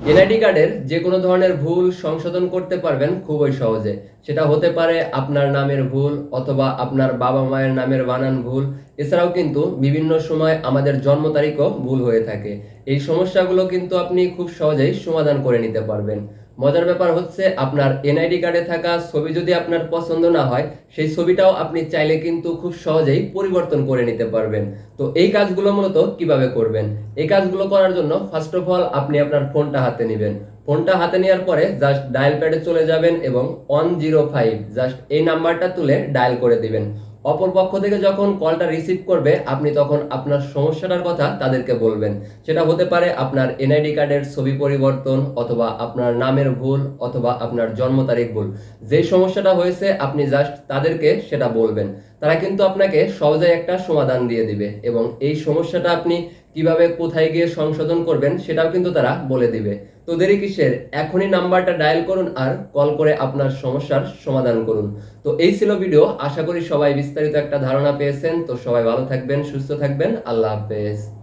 NID কার্ডের যে কোনো ধরনের ভুল সংশোধন করতে পারবেন খুবই সহজে। সেটা হতে পারে আপনার নামের ভুল অথবা আপনার বাবা মায়ের নামের বানান ভুল। এছাড়াও কিন্তু বিভিন্ন সময় আমাদের জন্ম তারিখও ভুল হয়ে থাকে। এই সমস্যাগুলো কিন্তু আপনি খুব সহজেই সমাধান করে নিতে পারবেন। মজার ব্যাপার হচ্ছে আপনার এনআইডি কার্ডে থাকা ছবি যদি আপনার পছন্দ না হয়, সেই ছবিটাও আপনি চাইলে কিন্তু খুব সহজেই পরিবর্তন করে নিতে পারবেন। তো এই কাজগুলো মূলত কীভাবে করবেন? এই কাজগুলো করার জন্য ফার্স্ট অফ অল আপনি আপনার ফোনটা হাতে নেবেন। ফোনটা হাতে নেওয়ার পরে জাস্ট ডায়াল প্যাডে চলে যাবেন এবং ওয়ান জিরো ফাইভ জাস্ট এই নাম্বারটা তুলে ডায়াল করে দিবেন। অপর পক্ষ থেকে যখন কলটা রিসিভ করবে, আপনি তখন আপনার সমস্যাটার কথা তাদেরকে বলবেন। সেটা হতে পারে আপনার এনআইডি কার্ডের ছবি পরিবর্তন অথবা আপনার নামের ভুল অথবা আপনার জন্ম তারিখ ভুল। যে সমস্যাটা হয়েছে, আপনি জাস্ট তাদেরকে সেটা বলবেন। তারা কিন্তু আপনাকে সহজে একটা সমাধান দিয়ে দিবে এবং এই সমস্যাটা আপনি কীভাবে কোথায় গিয়ে সংশোধন করবেন সেটাও কিন্তু তারা বলে দিবে। তো দেরি কিসের? এখনই নাম্বারটা ডায়াল করুন আর কল করে আপনার সমস্যার সমাধান করুন। তো এই ছিল ভিডিও। আশা করি সবাই বিস্তারিত একটা ধারণা পেয়েছেন। তো সবাই ভালো থাকবেন, সুস্থ থাকবেন। আল্লাহ হাফেজ।